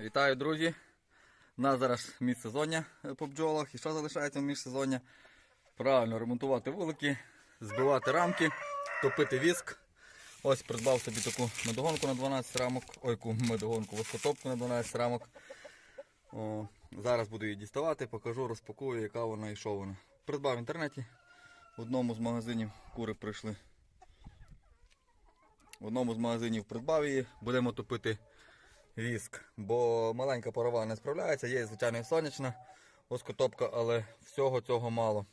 Вітаю, друзі! У нас зараз міжсезоння е, по бджолах. І що залишається в міжсезоння? Правильно ремонтувати вулики, збивати рамки, топити віск. Ось придбав собі таку медогонку на 12 рамок. Ой, медогонку, воскотопку на 12 рамок. О, зараз буду її діставати, покажу, розпакую, яка вона і що вона. Придбав в інтернеті. В одному з магазинів кури прийшли. В одному з магазинів придбав її. Будемо топити віск, бо маленька парова не справляється, є звичайно і сонячна воскотопка, але всього цього мало.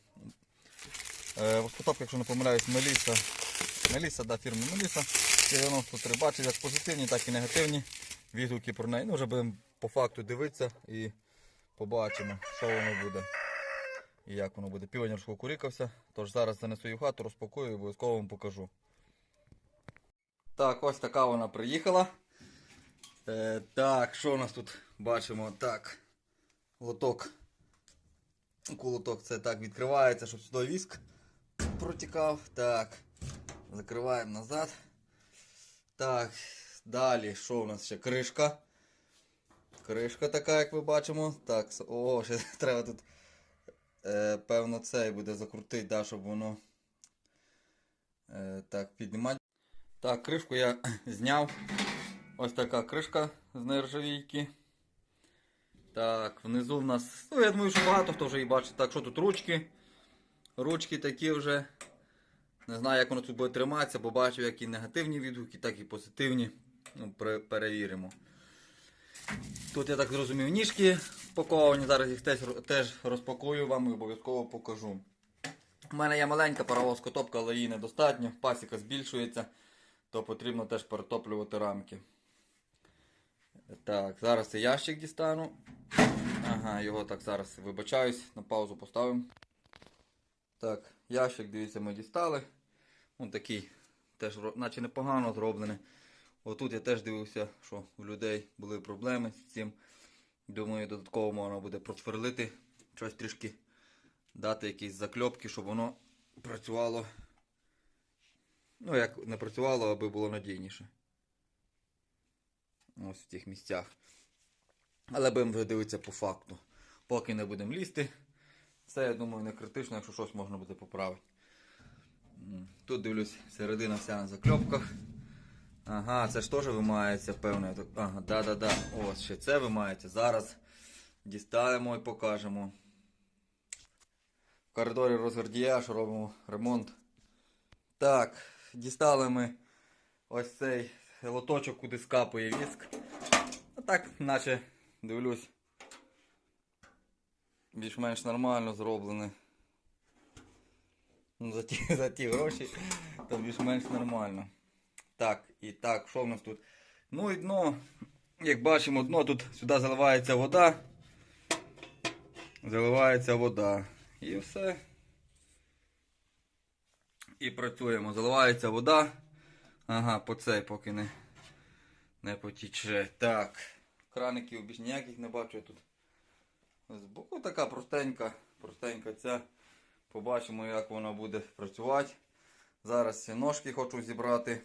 Е, воскотопка, якщо не помиляюсь, Меліса. Меліса, да, фірма Меліса. 93 бачить як позитивні, так і негативні відгуки про неї. Ну, вже будемо по факту дивитися і побачимо, що воно буде. І як воно буде. Півень розкукурікався. Тож зараз занесу її в хату, розпакую і обов'язково вам покажу. Так, ось така вона приїхала. Е, так, що у нас тут бачимо? Так. Лоток. Кулоток це так відкривається, щоб сюди віск протікав. Так. Закриваємо назад. Так. Далі, що у нас ще? Кришка. Кришка така, як ви бачимо. Так, о, ще треба тут. Е, певно, цей буде закрутити, да, щоб воно. Е, так, піднімати. Так, кришку я зняв. Ось така кришка з нержавійки. Так, внизу в нас. Ну, я думаю, що багато хто вже її бачить. Так, що тут ручки? Ручки такі вже. Не знаю, як воно тут буде триматися, бо бачив як і негативні відгуки, так і позитивні. Ну, перевіримо. Тут, я так зрозумів, ніжки впаковані. Зараз їх теж, розпакую вам і обов'язково покажу. У мене є маленька паровозка топка, але її недостатньо. Пасіка збільшується, то потрібно теж перетоплювати рамки. Так, зараз цей ящик дістану. Ага, його так зараз вибачаюсь, на паузу поставимо. Так, ящик, дивіться, ми дістали. Он такий, теж наче непогано зроблений. Отут я теж дивився, що у людей були проблеми з цим. Думаю, додатково можна буде просверлити щось трішки, дати якісь закльопки, щоб воно працювало. Ну, як не працювало, аби було надійніше. Ось в тих місцях. Але будемо вже дивитися по факту. Поки не будемо лізти. Це, я думаю, не критично, якщо щось можна буде поправити. Тут дивлюсь, середина вся на закльопках. Ага, це ж теж вимається, певно. Ага, да-да-да. Ось ще це вимається. Зараз дістанемо і покажемо. В коридорі розгардіяж робимо ремонт. Так, дістали ми ось цей лоточок, куди скапує віск. А так, наче дивлюсь. Більш-менш нормально зроблене. Ну, за ті, за ті гроші, то більш-менш нормально. Так, і так, що в нас тут? Ну і дно, як бачимо, дно тут сюди заливається вода. Заливається вода. І все. І працюємо. Заливається вода. Ага, по цей поки не, не потіче. Так. Краників більш ніяких не бачу я тут. Збоку така простенька, простенька ця. Побачимо, як вона буде працювати. Зараз ці ножки хочу зібрати.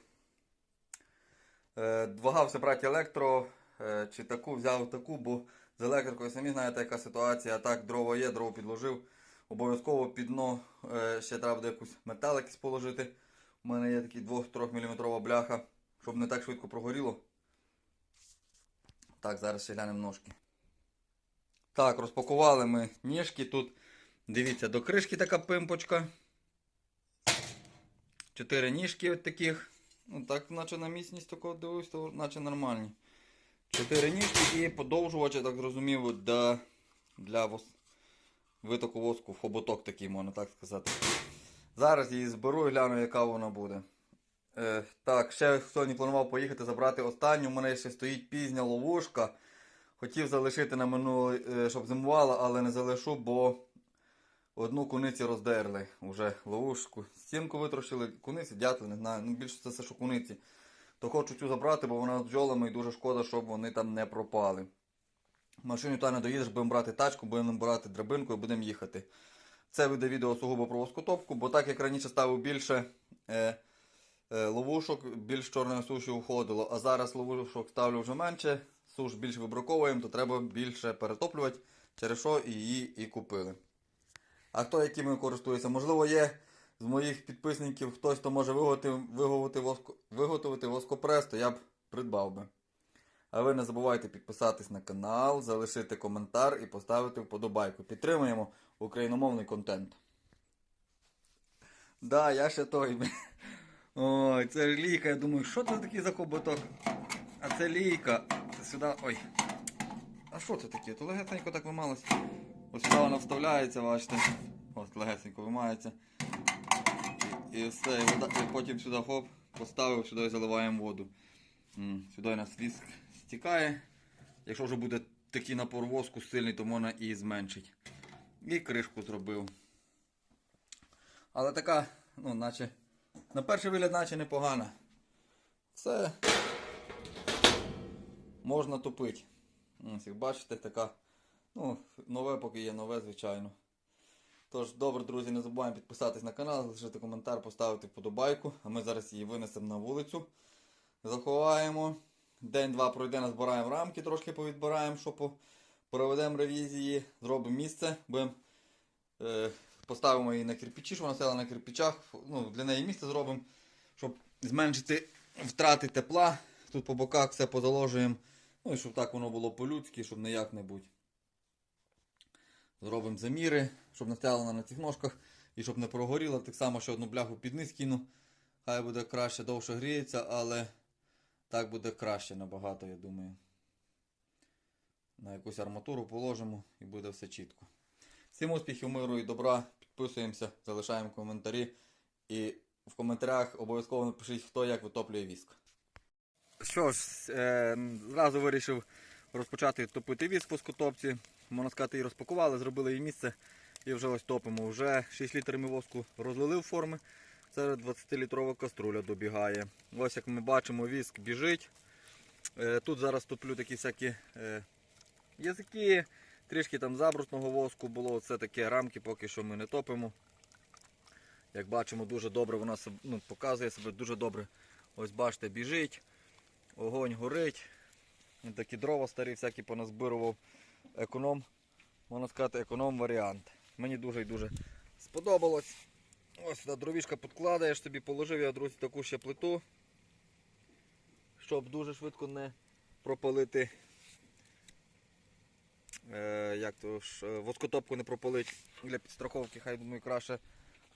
Е, вагався брати електро, е, чи таку взяв таку, бо з електрикою самі знаєте, яка ситуація. Так дрова є, дрова підложив. Обов'язково під дно е, ще треба буде якусь метал якийсь положити. У мене є такий 2-3 мм бляха, щоб не так швидко прогоріло. Так, зараз ще глянемо ножки. Так, розпакували ми ніжки. Тут, дивіться, до кришки така пимпочка. Чотири ніжки от таких. Ну так, наче на міцність такого дивився, то наче нормальні. Чотири ніжки і подовжувач, я так зрозумів, для, для вос... витоку воску хоботок такий, можна так сказати. Зараз її зберу і гляну, яка вона буде. Е, так, ще сьогодні планував поїхати забрати останню. У мене ще стоїть пізня ловушка. Хотів залишити на минулий, е, щоб зимувала, але не залишу, бо одну куниці роздерли. Уже ловушку. Стінку витрощили, куниці, дятли, не знаю. Ну, більше це все, що куниці. То хочу цю забрати, бо вона з бджолами і дуже шкода, щоб вони там не пропали. Машину та не доїдеш, будемо брати тачку, будемо брати драбинку і будемо їхати. Це буде відео сугубо про воскотопку, бо так як раніше ставив більше е, е, ловушок, більш чорної суші уходило, а зараз ловушок ставлю вже менше, суш більше вибраковуємо, то треба більше перетоплювати, через що її і купили. А хто якими користується? Можливо, є з моїх підписників хтось, хто може виготовити, воско, виготовити воскопрес, то я б придбав би. А ви не забувайте підписатись на канал, залишити коментар і поставити вподобайку. Підтримуємо україномовний контент. Да, я ще той. Ой, це ж лійка. Я думаю, що це такий за хоботок? А це лійка. Це сюди. Ой. А що це таке? То легесенько так вималось. Ось сюди вона вставляється, бачите. Ось легесенько вимається. І, все, і, вода, і потім сюди хоп, поставив, сюди заливаємо воду. Сюди у нас віск стікає. Якщо вже буде такий напор воску сильний, то можна і зменшити. І кришку зробив. Але така, ну, наче. На перший вигляд, наче непогана. Все можна тупити. Ось, як бачите, така. Ну, нове поки є, нове, звичайно. Тож, добре, друзі, не забуваємо підписатись на канал, залишити коментар, поставити вподобайку. А ми зараз її винесемо на вулицю. Заховаємо. День-два пройде, назбираємо рамки, трошки повідбираємо, що по... проведемо ревізії, зробимо місце, будемо е, поставимо її на кирпичі, щоб вона стояла на кирпичах. Ну, для неї місце зробимо, щоб зменшити втрати тепла. Тут по боках все позаложуємо. Ну і щоб так воно було по-людськи, щоб не як-небудь. Зробимо заміри, щоб не вона на цих ножках і щоб не прогоріла. Так само ще одну бляху під низ кину. Хай буде краще, довше гріється, але так буде краще набагато, я думаю. На якусь арматуру положимо і буде все чітко. Всім успіхів, миру і добра. Підписуємося, залишаємо коментарі. І в коментарях обов'язково напишіть, хто як витоплює віск. Що ж, е, зразу вирішив розпочати топити віск по скотопці. Можна сказати, її розпакували, зробили її місце і вже ось топимо. Вже 6 літрів ми воску розлили в форми. Це 20-літрова каструля добігає. Ось як ми бачимо, віск біжить. Е, Тут зараз топлю такі всякі е, язики, трішки там забрусного воску було. Це таке рамки, поки що ми не топимо. Як бачимо, дуже добре вона ну, показує себе дуже добре. Ось бачите, біжить, огонь горить. Такі дрова старі, всякі поназбирував. Економ, можна сказати, економ варіант. Мені дуже і дуже сподобалось. Ось сюди дровішка підкладаєш собі, положив я, друзі, таку ще плиту, щоб дуже швидко не пропалити. Е, як то ж, е, воскотопку не пропалить для підстраховки, хай думаю, краще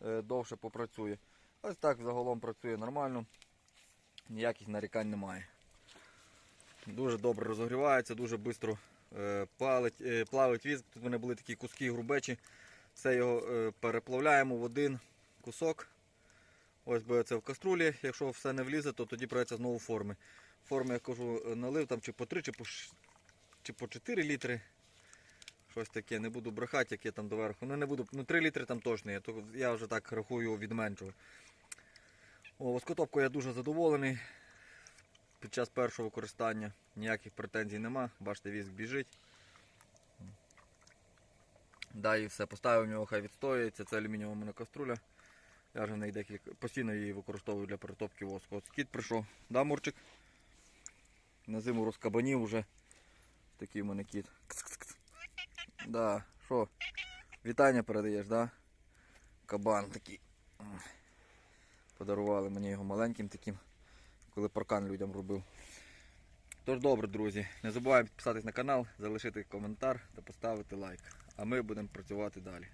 е, довше попрацює. Ось так загалом працює нормально, ніяких нарікань немає. Дуже добре розогрівається, дуже швидко е, плавить віск. Тут в мене були такі куски грубечі. Все його переплавляємо в один кусок. Ось буде це в каструлі. Якщо все не влізе, то тоді береться знову форми. Форми, я кажу, налив там чи по 3, чи по, чи по 4 літри. Щось таке, не буду брехати, яке там доверху. Ну не буду, ну 3 літри там точно є, то я вже так рахую відменшую. О, воскотопку я дуже задоволений. Під час першого використання ніяких претензій нема. Бачите, віск біжить. Да, і все, поставив в нього, хай відстоюється. Це алюмінієва мене каструля. Я вже в неї декілька постійно її використовую для перетопки воску. От кіт прийшов. Да, Мурчик? На зиму розкабанів уже. Такий у мене кіт. Кс-кс-кс. Да, що? Вітання передаєш, да? Кабан такий. Подарували мені його маленьким таким, коли паркан людям робив. Тож добре, друзі, не забуваємо підписатись на канал, залишити коментар та поставити лайк. А ми будемо працювати далі.